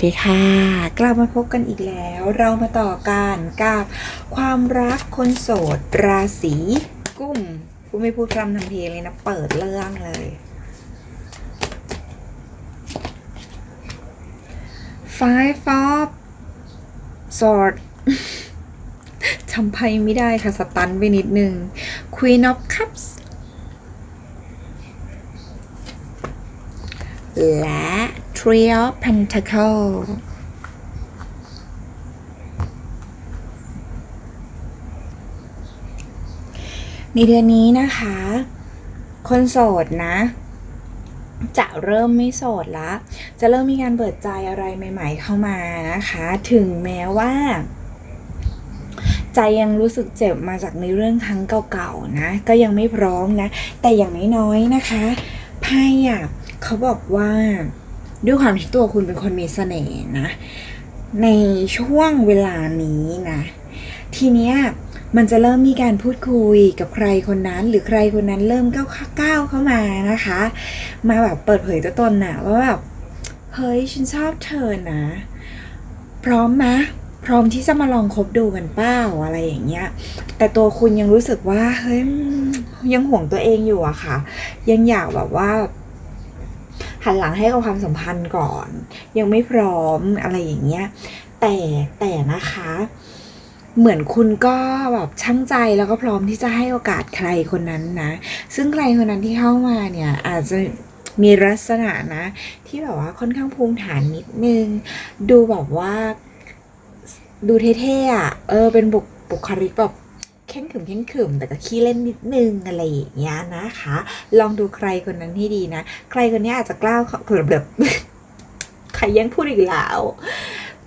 วัสดีค่ะ กลับมาพบกันอีกแล้ว เรามาต่อกันกับความรักคนโสด ราศีกุมกูไม่พูดพร่ำทำเพลงเลยนะ เปิดเรื่องเลย Five of Sword ทำไพ่ไม่ได้ค่ะ สตันไปนิดนึง Queen of Cups และ Three of Pentacle ในเดือนนี้นะคะ คนโสดนะ จะเริ่มไม่โสดละ จะเริ่มมีการเปิดใจอะไรใหม่ ๆ เข้ามานะคะ ถึงแม้ว่าใจยังรู้สึกเจ็บมาจากในเรื่องครั้งเก่าๆนะ ก็ยังไม่พร้อมนะ แต่อย่างน้อยๆนะคะไพ่อะเขาบอกว่า ด้วยความที่ตัวคุณเป็นคนมีเสน่ห์นะ ในช่วงเวลานี้นะ ทีเนี้ยมันจะเริ่มมีการพูดคุยกับใครคนนั้น หรือใครคนนั้นเริ่มก้าวก้าวเข้ามานะคะ มาแบบเปิดเผยตัวตนน่ะว่าแบบเฮ้ยฉันชอบเธอนะ พร้อมไหมพร้อมที่จะมาลองคบดูกันเป้าอะไรอย่างเงี้ย แต่ตัวคุณยังรู้สึกว่าเฮ้ยยังห่วงตัวเองอยู่อะค่ะ ยังอยากแบบว่า หันหลังให้กับความสัมพันธ์ก่อน ยังไม่พร้อมอะไรอย่างเงี้ย แต่แต่นะคะ เหมือนคุณก็แบบช่างใจแล้วก็พร้อมที่จะให้โอกาสใครคนนั้นนะ ซึ่งใครคนนั้นที่เข้ามาเนี่ยอาจจะมีลักษณะนะ ที่แบบว่าค่อนข้างภูมิฐานนิดนึง ดูแบบว่าดูเท่ๆอะเออเป็นบุคบุคลิกแบบ เข้งขึมเข้งขึมแต่ก็ขี้เล่นนิดนึงอะไรอย่างเงี้ยนะคะ ลองดูใครคนนั้นให้ดีนะ ใครคนนี้อาจจะกล้าวเขาแบบใครยังพูดอีกแล้ว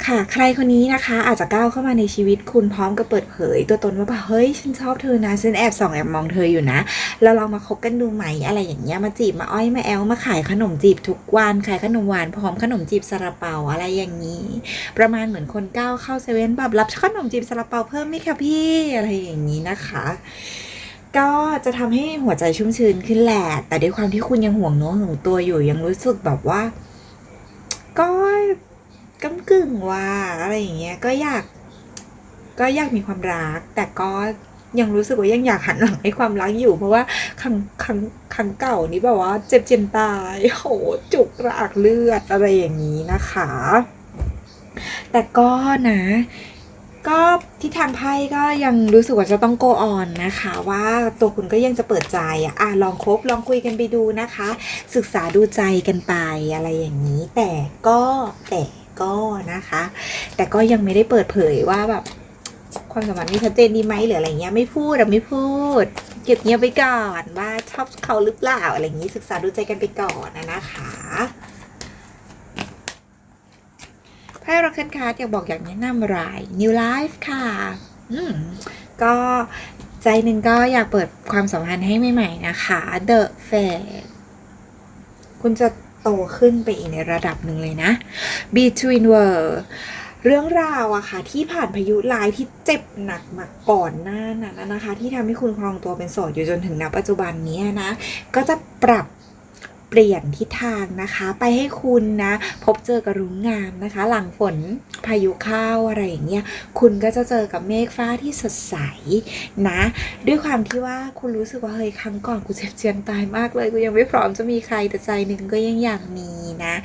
ค่ะ ใครคนนี้นะคะ อาจจะก้าวเข้ามาในชีวิตคุณพร้อมกับเปิดเผย ตัวตนว่าแบบเฮ้ย ฉันชอบเธอนะฉันแอบส่องแอบมองเธออยู่นะ เราลองมาคบกันดูไหมอะไรอย่างเงี้ยมาจีบมาอ้อยมาแอลมาขายขนมจีบทุกวันขายขนมหวานพร้อมขนมจีบซาลาเปาอะไรอย่างนี้ ประมาณเหมือนคนก้าวเข้าเซเว่นแบบรับขนมจีบซาลาเปาเพิ่มไหมคะพี่อะไรอย่างนี้นะคะก็จะทำให้หัวใจชุ่มชื้นขึ้นแหละ แต่ด้วยความที่คุณยังห่วงเนื้อห่วงตัวอยู่ยังรู้สึกแบบว่า ก็ กำกึ่งว่าอะไรอย่างเงี้ยก็อยาก ก็อยากมีความรัก แต่ก็ยังรู้สึกว่ายังอยากหันหลังให้ความรักอยู่ เพราะว่าครั้งครั้งครั้งเก่านี้แบบว่าเจ็บเจียนตายโหจุกกระอักเลือดอะไรอย่างนี้นะคะ แต่ก็นะ ก็ที่ทางไพ่ก็ยังรู้สึกว่าจะต้องโกออนนะคะ ว่าตัวคุณก็ยังจะเปิดใจอะอะลองคบลองคุยกันไปดูนะคะ ศึกษาดูใจกันไปอะไรอย่างนี้ แต่ก็แต่ ก็นะคะ แต่ก็ยังไม่ได้เปิดเผยว่าแบบความสัมพันธ์นี่ชัดเจนดีไหมหรืออะไรเงี้ยไม่พูดอะไม่พูด เก็บเงียบไปก่อนว่าชอบเขาหรือเปล่าอะไรอย่างนี้ศึกษาดูใจกันไปก่อนนะคะไพ่รักเคนคาร์ดอยากบอกอยากแนะนำอะไร New Life ค่ะอืมก็ใจหนึ่งก็อยากเปิดความสัมพันธ์ให้ใหม่ ๆ นะคะ The Fate คุณจะ โตขึ้นไปอีกในระดับหนึ่งเลยนะ Between World เรื่องราวอะค่ะ ที่ผ่านพายุลายที่เจ็บหนักมาก่อนหน้านั้นนะคะ ที่ทำให้คุณครองตัวเป็นโสดอยู่จนถึงณปัจจุบันนี้นะ ก็จะปรับ เปลี่ยนทิศทางนะคะ ไปให้คุณนะ พบเจอกับรุ้งงามนะคะ หลังฝนพายุเข้าอะไรอย่างเงี้ยคุณก็จะเจอกับเมฆฟ้าที่สดใสนะ ด้วยความที่ว่าคุณรู้สึกว่าเฮ้ยครั้งก่อนกูเจ็บเจียนตายมากเลยกูยังไม่พร้อมจะมีใครแต่ใจหนึ่งก็ยังอยากมีนะ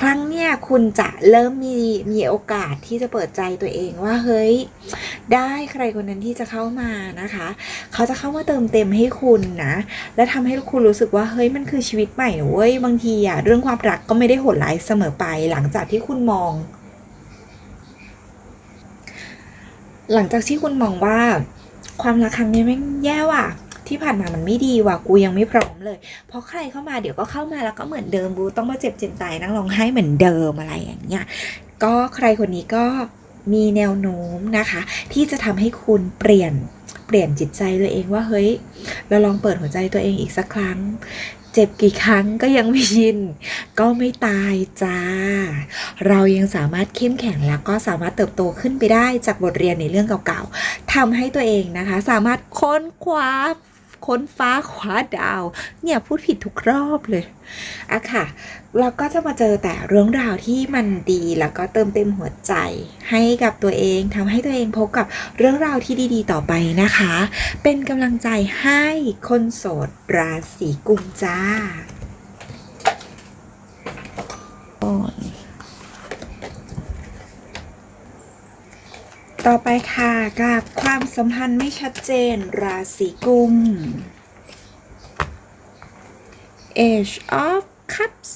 ครั้งเนี้ยคุณจะเริ่มมีมีโอกาสที่จะเปิดใจตัวเองว่าเฮ้ย ได้ใครคนนั้นที่จะเข้ามานะคะ เขาจะเข้ามาเติมเต็มให้คุณนะ และทำให้คุณรู้สึกว่าเฮ้ยมันคือชีวิตใหม่เว้ยบางทีอะเรื่องความรักก็ไม่ได้โหดร้ายเสมอไป หลังจากที่คุณมอง หลังจากที่คุณมองว่า ความรักครั้งนี้แม่งแย่ว่ะ ที่ผ่านมามันไม่ดีว่ะกูยังไม่พร้อมเลย เพราะใครเข้ามาเดี๋ยวก็เข้ามาแล้วก็เหมือนเดิมกูต้องมาเจ็บเจ็บตายนั่งร้องไห้เหมือนเดิมอะไรอย่างเงี้ยก็ใครคนนี้ก็มีแนวโน้มนะคะ ที่จะทำให้คุณเปลี่ยนเปลี่ยนจิตใจตัวเองว่าเฮ้ยเราลองเปิดหัวใจตัวเองอีกสักครั้ง เจ็บกี่ครั้งก็ยังไม่ชิน ก็ไม่ตายจ้า เรายังสามารถเข้มแข็งแล้วก็สามารถเติบโตขึ้นไปได้จากบทเรียนในเรื่องเก่าๆทำให้ตัวเองนะคะ สามารถค้นคว้า ค้นฟ้าคว้าดาว เนี่ยพูดผิดทุกรอบเลยอะค่ะ เราก็จะมาเจอแต่เรื่องราวที่มันดีแล้วก็เติมเต็มหัวใจ ให้กับตัวเองทำให้ตัวเองพบกับเรื่องราวที่ดีๆ ต่อไปนะคะ เป็นกำลังใจให้คนโสดราศีกุมจ้าโอ้ย ต่อไปค่ะกับความสัมพันธ์ไม่ชัดเจนราศีกุม Age of Cups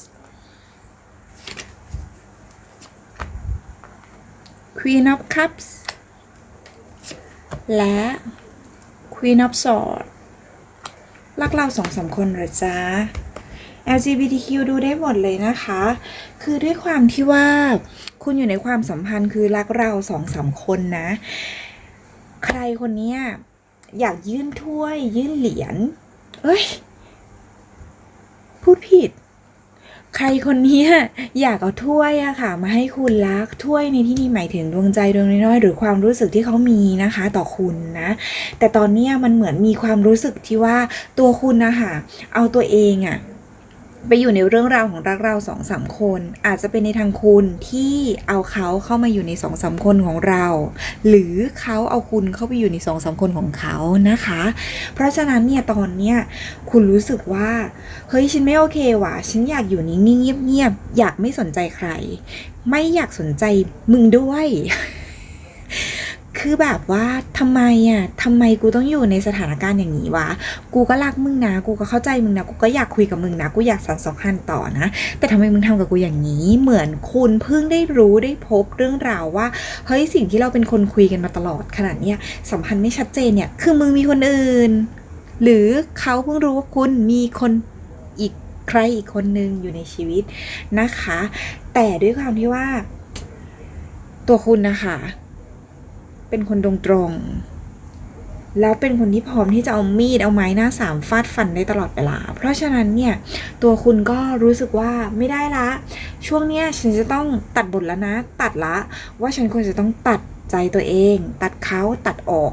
Queen of Cups และ Queen of Swords รักเราสองสามคนเหรอจ๊ะ LGBTQ ดูได้หมดเลยนะคะ คือด้วยความที่ว่าคุณอยู่ในความสัมพันธ์คือรักเราสองสามคนนะ ใครคนนี้อยากยื่นถ้วย ยื่นเหรียญ เอ้ย พูดผิด ใครคนนี้อยากเอาถ้วยอะค่ะ มาให้คุณรักถ้วยในที่นี้หมายถึงดวงใจดวงน้อยๆหรือความรู้สึกที่เขามีนะคะ ต่อคุณนะ แต่ตอนนี้มันเหมือนมีความรู้สึกที่ว่าตัวคุณนะคะเอาตัวเองอะ ไปอยู่ในเรื่องราวของรักเราสองสามคน อาจจะเป็นในทางคุณที่เอาเขาเข้ามาอยู่ในสองสามคนของเรา หรือเขาเอาคุณเข้าไปอยู่ในสองสามคนของเขานะคะ เพราะฉะนั้นเนี่ยตอนเนี้ยคุณรู้สึกว่าเฮ้ยฉันไม่โอเคว่ะ ฉันอยากอยู่นิ่งๆเงียบๆอยากไม่สนใจใคร ไม่อยากสนใจมึงด้วย คือแบบว่าทำไมอะทำไมกูต้องอยู่ในสถานการณ์อย่างนี้วะ กูก็รักมึงนะ กูก็เข้าใจมึงนะ กูก็อยากคุยกับมึงนะ กูอยากสันสองหันต่อนะ แต่ทำไมมึงทำกับกูอย่างนี้ เหมือนคุณเพิ่งได้รู้ได้พบเรื่องราวว่า เฮ้ยสิ่งที่เราเป็นคนคุยกันมาตลอดขนาดเนี้ยสัมพันธ์ไม่ชัดเจนเนี่ย คือมึงมีคนอื่น หรือเขาเพิ่งรู้ว่าคุณมีคนอีกใครอีกคนนึงอยู่ในชีวิตนะคะ แต่ด้วยความที่ว่า ตัวคุณนะคะ เป็นคนตรงๆ แล้วเป็นคนที่พร้อมที่จะเอามีดเอาไม้หน้าสามฟาดฟันได้ตลอดเวลา เพราะฉะนั้นเนี่ยตัวคุณก็รู้สึกว่าไม่ได้ละ ช่วงเนี้ยฉันจะต้องตัดบทแล้วนะ ตัดละ ว่าฉันควรจะต้องตัดใจตัวเอง ตัดเขาตัดออก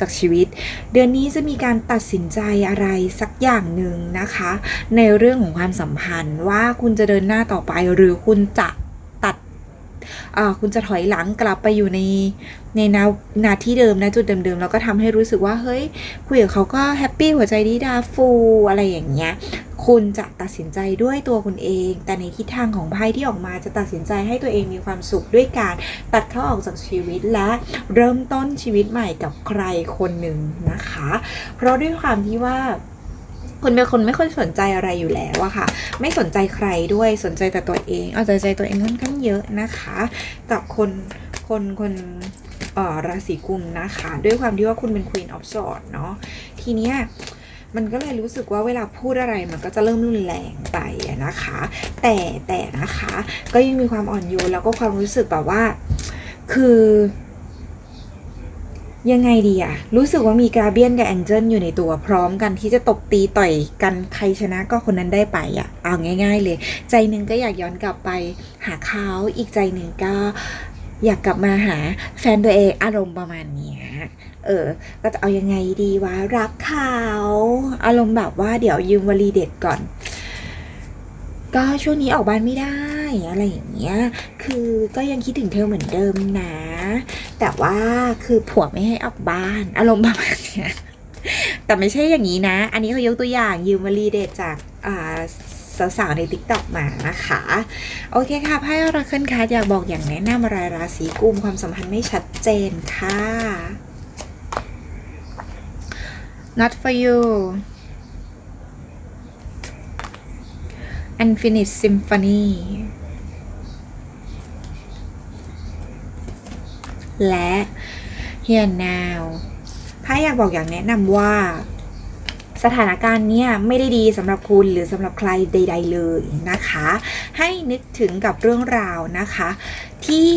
จากชีวิต เดือนนี้จะมีการตัดสินใจอะไรสักอย่างหนึ่งนะคะ ในเรื่องของความสัมพันธ์ว่าคุณจะเดินหน้าต่อไปหรือคุณจะ คุณจะถอยหลังกลับไปอยู่ในในนานาที่เดิมนะจุดเดิมๆแล้วก็ทำให้รู้สึกว่าเฮ้ยคุยกับเขาก็แฮปปี้หัวใจดีดาฟูอะไรอย่างเงี้ยคุณจะตัดสินใจด้วยตัวคุณเอง แต่ในทิศทางของไพ่ที่ออกมาจะตัดสินใจให้ตัวเองมีความสุขด้วยการตัดเขาออกจากชีวิตและเริ่มต้นชีวิตใหม่กับใครคนหนึ่งนะคะ เพราะด้วยความที่ว่า คุณเป็นคนไม่ค่อยสนใจอะไรอยู่แล้วอะค่ะ ไม่สนใจใครด้วยสนใจแต่ตัวเองเอาใจใจตัวเองค่อนข้างเยอะนะคะกับคนคนคนเอ่อราศีกุมนะคะ ด้วยความที่ว่าคุณเป็น Queen of Swords เนาะทีเนี้ยมันก็เลยรู้สึกว่าเวลาพูดอะไรมันก็จะเริ่มรุนแรงไปอะนะคะ แต่แต่นะคะ ก็ยังมีความอ่อนโยนแล้วก็ความรู้สึกแบบว่า คือ ยังไงดีอะรู้สึกว่ามีกาเบียนกับแองเจิลอยู่ในตัวพร้อมกันที่จะตบตีต่อยกันใครชนะก็คนนั้นได้ไปอะเอาง่าย ๆ เลย ใจหนึ่งก็อยากย้อนกลับไปหาเขาอีกใจหนึ่งก็อยากกลับมาหาแฟนตัวเองอารมณ์ประมาณนี้เออ ก็จะเอายังไงดีวะรักเขาอารมณ์แบบว่าเดี๋ยวยืมวลีเด็ดก่อน ก็ช่วงนี้ออกบ้านไม่ได้อะไรอย่างเงี้ย คือก็ยังคิดถึงเธอเหมือนเดิมนะ แต่ว่าคือผัวไม่ให้ออกบ้าน อารมณ์ประมาณเนี้ยแต่ไม่ใช่อย่างนี้นะ อันนี้เขายกตัวอย่างยืมวลีเด็ดจากอ่าสาวๆในติ๊กต็อกมานะคะ โอเคค่ะไพ่อราเคิลคัอยากบอกอย่างแนะนำอะไรราศีกุมความสัมพันธ์ไม่ชัดเจนค่ะ not for you unfinished symphony และ here now ไพ่อยากบอกอย่างแนะนำว่า สถานการณ์เนี้ยไม่ได้ดีสำหรับคุณหรือสำหรับใครใด ๆ เลยนะคะ ให้นึกถึงกับเรื่องราวนะคะ ที่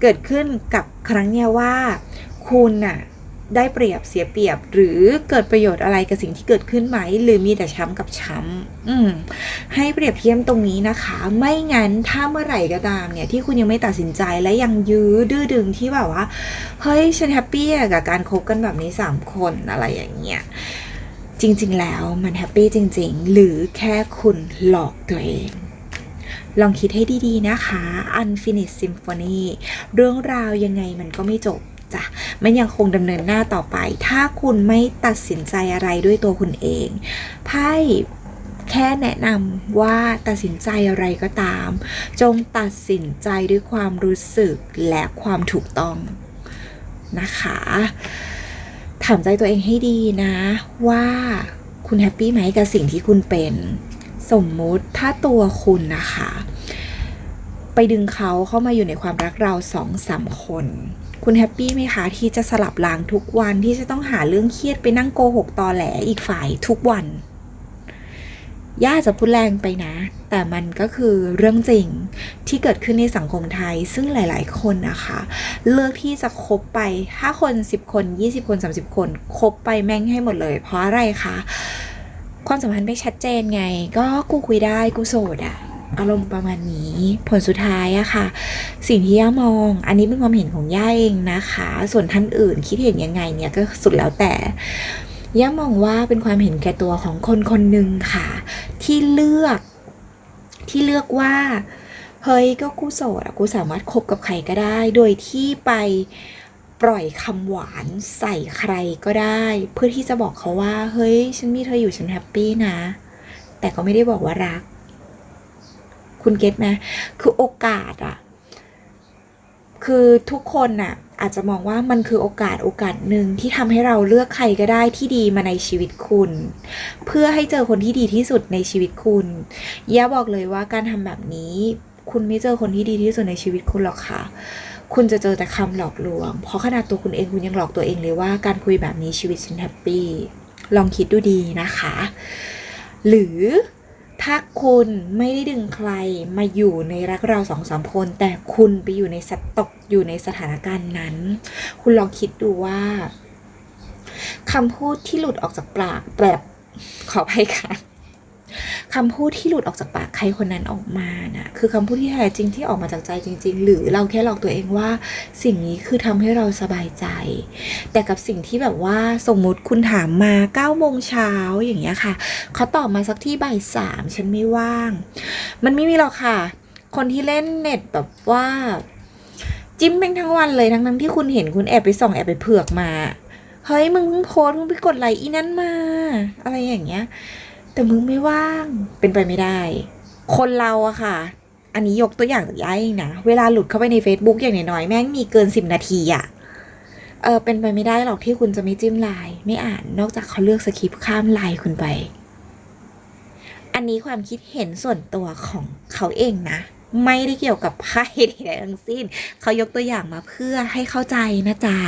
เกิดขึ้นกับครั้งเนี้ยว่า คุณน่ะ ได้เปรียบเสียเปรียบ หรือเกิดประโยชน์อะไรกับสิ่งที่เกิดขึ้นไหม หรือมีแต่ช้ำกับช้ำอืมให้เปรียบเทียบตรงนี้นะคะ ไม่งั้นถ้าเมื่อไหร่ก็ตามเนี่ยที่คุณยังไม่ตัดสินใจและยังยื้อดื้อดึงที่แบบว่าเฮ้ยฉันแฮปปี้กับการคบกันแบบนี้สามคนอะไรอย่างเงี้ยจริง ๆ แล้วมันแฮปปี้จริง ๆ หรือแค่คุณหลอกตัวเองลองคิดให้ดี ๆ นะคะ Unfinished Symphony เรื่องราวยังไงมันก็ไม่จบ จ้ะมันยังคงดำเนินหน้าต่อไป ถ้าคุณไม่ตัดสินใจอะไรด้วยตัวคุณเองไพ่แค่แนะนำว่าตัดสินใจอะไรก็ตาม จงตัดสินใจด้วยความรู้สึกและความถูกต้องนะคะถามใจตัวเองให้ดีนะ ว่าคุณแฮปปี้ไหมกับสิ่งที่คุณเป็น สมมุติถ้าตัวคุณนะคะ ไปดึงเขาเข้ามาอยู่ในความรักเราสองสามคน คุณแฮปปี้ไหมคะที่จะสลับลางทุกวันที่จะต้องหาเรื่องเครียดไปนั่งโกหกตอแหลอีกฝ่ายทุกวัน ย่าจะพูดแรงไปนะ แต่มันก็คือเรื่องจริงที่เกิดขึ้นในสังคมไทย ซึ่งหลาย ๆ คนนะคะ เลือกที่จะคบไป 5 คน 10 คน 20 คน 30 คน คบไปแม่งให้หมดเลย เพราะอะไรคะ ความสัมพันธ์ไม่ชัดเจนไง ก็กูคุยได้กูโสดอะ อารมณ์ประมาณนี้ผลสุดท้ายอะค่ะ สิ่งที่ย่ามอง อันนี้เป็นความเห็นของย่าเองนะคะ ส่วนท่านอื่นคิดเห็นยังไงเนี่ยก็สุดแล้วแต่ย่ามองว่าเป็นความเห็นแก่ตัวของคนคนหนึ่งค่ะ ที่เลือกที่เลือกว่าเฮ้ยก็กูโสดอะกูสามารถคบกับใครก็ได้ โดยที่ไปปล่อยคำหวานใส่ใครก็ได้ เพื่อที่จะบอกเขาว่า เฮ้ย ฉันมีเธออยู่ฉันแฮปปี้นะ แต่ก็ไม่ได้บอกว่ารัก คุณเก็ตไหมคือโอกาสอะคือทุกคนน่ะ อาจจะมองว่ามันคือโอกาสโอกาสหนึ่งที่ทำให้เราเลือกใครก็ได้ที่ดีมาในชีวิตคุณ เพื่อให้เจอคนที่ดีที่สุดในชีวิตคุณย่าบอกเลยว่าการทำแบบนี้ คุณไม่เจอคนที่ดีที่สุดในชีวิตคุณหรอกค่ะ คุณจะเจอแต่คำหลอกลวง เพราะขนาดตัวคุณเองคุณยังหลอกตัวเองเลยว่าการคุยแบบนี้ชีวิตฉันแฮปปี้ลองคิดดูดีนะคะ หรือ ถ้าคุณไม่ได้ดึงใครมาอยู่ในรักเราสองสามคน แต่คุณไปอยู่ในสตกอยู่ในสถานการณ์นั้น คุณลองคิดดูว่าคำพูดที่หลุดออกจากปากแบบขออภัยค่ะ คำพูดที่หลุดออกจากปากใครคนนั้นออกมานะคือคำพูดที่แท้จริงที่ออกมาจากใจจริง ๆ หรือเราแค่หลอกตัวเองว่าสิ่งนี้คือทำให้เราสบายใจ แต่กับสิ่งที่แบบว่าสมมติคุณถามมา9ก้าโมงเช้าอย่างเงี้ยค่ะเขาตอบมาสักที่บ่ายสามฉันไม่ว่าง มันไม่มีหรอกค่ะ คนที่เล่นเน็ตแบบว่าจิ้มแม่งทั้งวันเลยทั้งทั้งๆที่คุณเห็นคุณแอบไปส่องแอบไปเผือกมา เฮ้ยมึงเพิ่งโพสมึงไปกดไลค์อีนั่นมา อะไรอย่างเงี้ย แต่มึงไม่ว่างเป็นไปไม่ได้ คนเราอะค่ะ อันนี้ยกตัวอย่างจากย้ายเองนะเวลาหลุดเข้าไปใน Facebook อย่างน้อยๆแม่งมีเกินสิบนาทีอะเออเป็นไปไม่ได้หรอกที่คุณจะไม่จิ้มไลน์ไม่อ่านนอกจากเขาเลือกสคริปต์ข้ามไลน์คุณไป อันนี้ความคิดเห็นส่วนตัวของเขาเองนะ ไม่ได้เกี่ยวกับไพ่ใดทั้งสิ้น เขายกตัวอย่างมาเพื่อให้เข้าใจนะจ๊ะ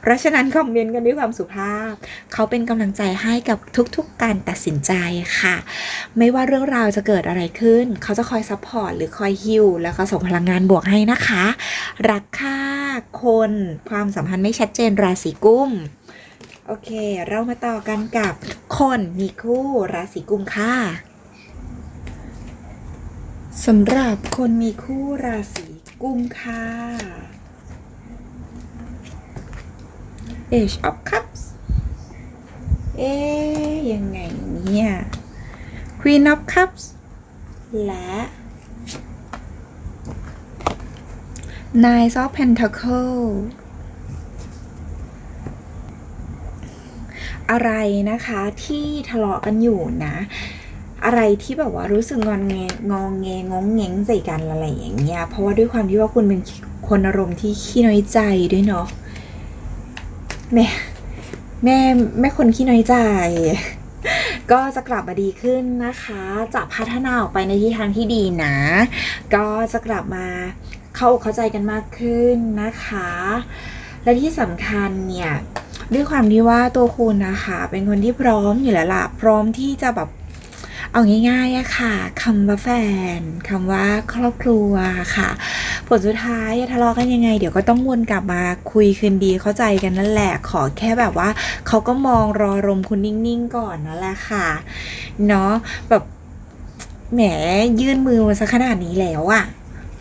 เพราะฉะนั้นคอมเมนต์กันด้วยความสุภาพ เขาเป็นกำลังใจให้กับทุกๆการตัดสินใจค่ะ ไม่ว่าเรื่องราวจะเกิดอะไรขึ้น เขาจะคอยซัพพอร์ตหรือคอยฮิวแล้วก็ส่งพลังงานบวกให้นะคะ รักค่าคนความสัมพันธ์ไม่ชัดเจนราศีกุมโอเค เรามาต่อกันกับคนมีคู่ราศีกุมค่ะ สำหรับคนมีคู่ราศีกุมค่ะ Age of Cups เอ๊ยยังไงเนี่ย Queen of Cups และ Nine of Pentacle อะไรนะคะที่ทะเลาะกันอยู่นะ อะไรที่แบบว่ารู้สึกงอนแงงองแงงงแงงใส่กันอะไรอย่างเงี้ยเพราะว่าด้วยความที่ว่าคุณเป็นคนอารมณ์ที่ขี้น้อยใจด้วยเนาะแม่แม่แม่คนขี้น้อยใจ ก็จะกลับมาดีขึ้นนะคะ จะพัฒนาออกไปในทิศทางที่ดีนะ ก็จะกลับมาเข้าเข้าใจกันมากขึ้นนะคะ และที่สำคัญเนี่ยด้วยความที่ว่าตัวคุณนะคะ เป็นคนที่พร้อมอยู่แล้วล่ะพร้อมที่จะแบบ เอาง่ายๆอะค่ะคำว่าแฟนคำว่าครอบครัวค่ะ ผลสุดท้ายทะเลาะกันยังไง เดี๋ยวก็ต้องวนกลับมาคุยคืนดีเข้าใจกันนั่นแหละขอแค่แบบว่าเขาก็มองรอรมคุณนิ่งๆก่อนนั่นแหละค่ะเนาะแบบแหมยื่นมือมาซะขนาดนี้แล้วอะ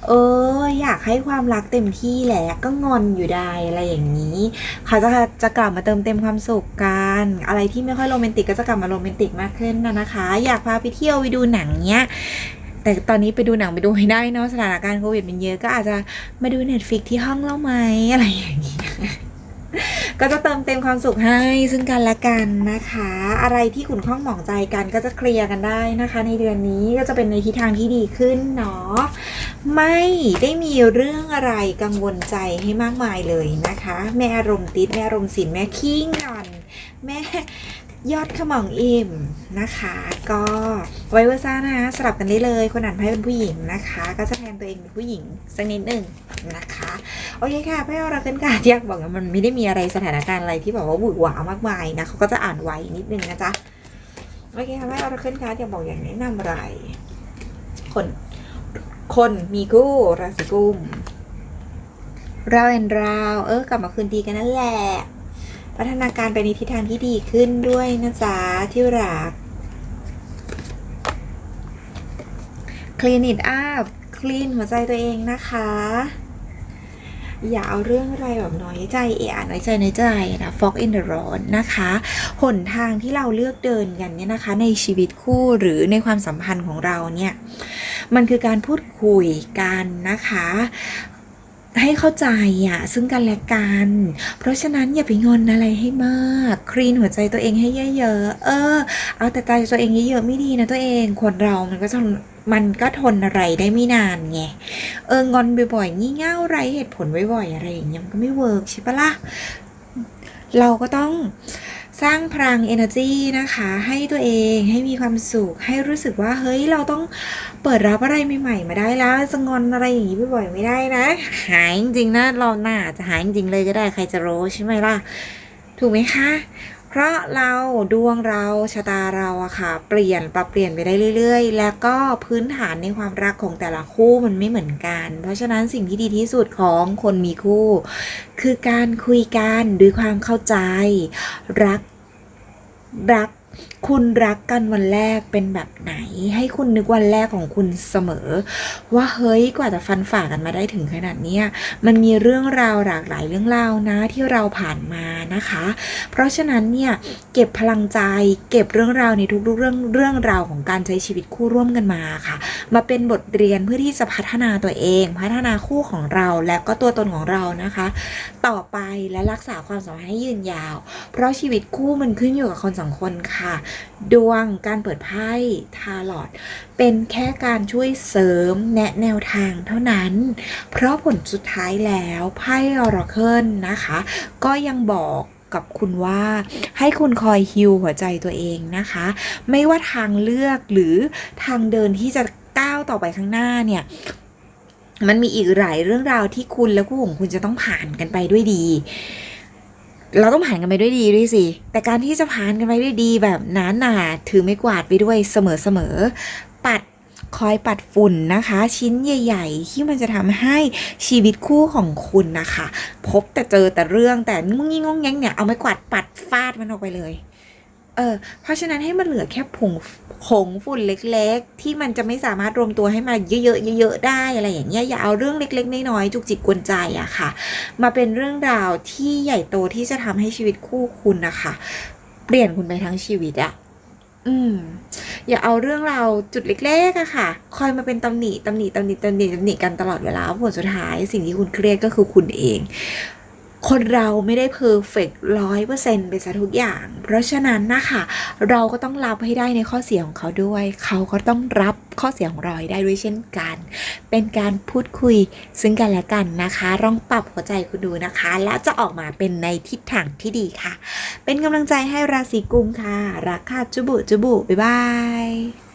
เออ อยากให้ความรักเต็มที่แหละก็งอนอยู่ได้อะไรอย่างนี้เขาจะจะกลับมาเติมเต็มความสุขกันอะไรที่ไม่ค่อยโรแมนติกก็จะกลับมาโรแมนติกมากขึ้นนะนะคะ อยากพาไปเที่ยวไปดูหนังเนี้ยแต่ตอนนี้ไปดูหนังไปดูไม่ได้เนาะสถานการณ์โควิดมันเยอะก็อาจจะมาดูเน็ตฟิกที่ห้องเล่าไหมอะไรอย่างนี้ ก็จะเติมเต็มความสุขให้ซึ่งกันและกันนะคะ อะไรที่ขุนข้องหมองใจกันก็จะเคลียร์กันได้นะคะ ในเดือนนี้ก็จะเป็นในทิศทางที่ดีขึ้นเนาะไม่ได้มีเรื่องอะไรกังวลใจให้มากมายเลยนะคะ แม่อารมณ์ติดแม่อารมณ์สินแม่ขี้งอนแม่ ยอดขมองอิ่มนะคะ ก็ไว้เวอร์ซ่านะคะสลับกันได้เลย คนอ่านไพ่เป็นผู้หญิงนะคะ ก็จะแทนตัวเองเป็นผู้หญิงสักนิดหนึ่งนะคะ โอเคค่ะไพ่เราขึ้นการอยากบอกว่ามันไม่ได้มีอะไรสถานการณ์อะไรที่แบบว่าหวือหวามากมายนะเขาก็จะอ่านไวนิดนึงนะจ๊ะโอเคค่ะไพ่เราขึ้นการอยากบอกอย่างแนะนำอะไร คนคนมีคู่ราศีกุมเราเอ็นราวเออกลับมาคืนดีกันนั่นแหละ พัฒนาการไปในทิศทางที่ดีขึ้นด้วยนะจ๊ะที่รัก clean it up clean หัวใจตัวเองนะคะ อย่าเอาเรื่องอะไรแบบน้อยใจเอะอะน้อยใจน้อยใจนะ fog in the road นะคะ หนทางที่เราเลือกเดินกันเนี่ยนะคะ ในชีวิตคู่หรือในความสัมพันธ์ของเราเนี่ย มันคือการพูดคุยกันนะคะ ให้เข้าใจอะซึ่งกันและกัน เพราะฉะนั้นอย่าไปงอนอะไรให้มาก คลีนหัวใจตัวเองให้เยอะๆ เออ เอาแต่ใจตัวเองเยอะๆไม่ดีนะตัวเอง คนเรามันก็ทนมันก็ทนอะไรได้ไม่นานไง เอองอนบ่อยๆ งี่เง่าไรเหตุผลบ่อยๆ อะไรอย่างเงี้ยมันก็ไม่เวิร์กใช่ปะล่ะ เราก็ต้อง สร้างพลัง energy นะคะ ให้ตัวเองให้มีความสุข ให้รู้สึกว่า เฮ้ย เราต้องเปิดรับอะไรใหม่ๆมาได้แล้ว จะงอนอะไรอย่างนี้บ่อยๆไม่ได้นะ หายจริงๆนะเราหน้าจะหายจริงๆเลยก็ได้ใครจะรู้ใช่ไหมล่ะ ถูกไหมคะ เพราะเราดวงเราชะตาเราอะค่ะ เปลี่ยนปรับเปลี่ยนไปได้เรื่อย ๆ แล้วก็พื้นฐานในความรักของแต่ละคู่มันไม่เหมือนกัน เพราะฉะนั้นสิ่งที่ดีที่สุดของคนมีคู่ คือการคุยกันด้วยความเข้าใจ รัก รักคุณรักกันวันแรกเป็นแบบไหน ให้คุณนึกวันแรกของคุณเสมอ ว่าเฮ้ยกว่าจะฟันฝ่ากันมาได้ถึงขนาดเนี้ยมันมีเรื่องราวหลากหลายเรื่องราวนะที่เราผ่านมานะคะ เพราะฉะนั้นเนี่ยเก็บพลังใจเก็บเรื่องราวในทุกๆเรื่องเรื่องราวของการใช้ชีวิตคู่ร่วมกันมาค่ะ มาเป็นบทเรียนเพื่อที่จะพัฒนาตัวเอง พัฒนาคู่ของเราและก็ตัวตนของเรานะคะ ต่อไปและรักษาความสัมพันธ์ให้ยืนยาว เพราะชีวิตคู่มันขึ้นอยู่กับคนสองคนค่ะดวงการเปิดไพ่ทาลอด เป็นแค่การช่วยเสริมแนะแนวทางเท่านั้น เพราะผลสุดท้ายแล้วไพ่ออราเคิลนะคะ ก็ยังบอกกับคุณว่าให้คุณคอยฮิวหัวใจตัวเองนะคะ ไม่ว่าทางเลือกหรือทางเดินที่จะก้าวต่อไปข้างหน้าเนี่ยมันมีอีกหลายเรื่องราวที่คุณและคู่ของคุณจะต้องผ่านกันไปด้วยดี เราต้องผ่านกันไปด้วยดีด้วยสิ แต่การที่จะผ่านกันไปด้วยดีแบบนั้นน่ะถือไม่กวาดไปด้วยเสมอๆ ปัดคอยปัดฝุ่นนะคะ ชิ้นใหญ่ ๆ ที่มันจะทำให้ชีวิตคู่ของคุณนะคะ พบแต่เจอแต่เรื่องแต่งุ่งงี้งงแงงเนี่ยเอาไม้กวาดปัดฟาดมันออกไปเลย เออเพราะฉะนั้นให้มันเหลือแค่ผงผงฝุ่นเล็กๆ ที่มันจะไม่สามารถรวมตัวให้มาเยอะๆเยอะๆได้อะไรอย่างเงี้ยอย่าเอาเรื่องเล็กๆน้อยๆจุกจิกกวนใจอะค่ะ มาเป็นเรื่องราวที่ใหญ่โตที่จะทำให้ชีวิตคู่คุณนะคะเปลี่ยนคุณไปทั้งชีวิตอะอืม อย่าเอาเรื่องราวจุดเล็กๆอะค่ะ คอยมาเป็นตำหนิตำหนิตำหนิตำหนิตำหนิกันตลอดเวลาผลสุดท้ายสิ่งที่คุณเครียดก็คือคุณเอง คนเราไม่ได้เพอร์เฟกต์ร้อยเปอร์เซ็นต์ไปซะทุกอย่าง เพราะฉะนั้นนะคะเราก็ต้องรับให้ได้ในข้อเสียของเขาด้วย เขาก็ต้องรับข้อเสียของเราได้ด้วยเช่นกัน เป็นการพูดคุยซึ่งกันและกันนะคะลองปรับหัวใจคุณดูนะคะ และจะออกมาเป็นในทิศทางที่ดีค่ะ เป็นกำลังใจให้ราศีกุมค่ะ รักค่ะจุบุจุบุบ๊ายบาย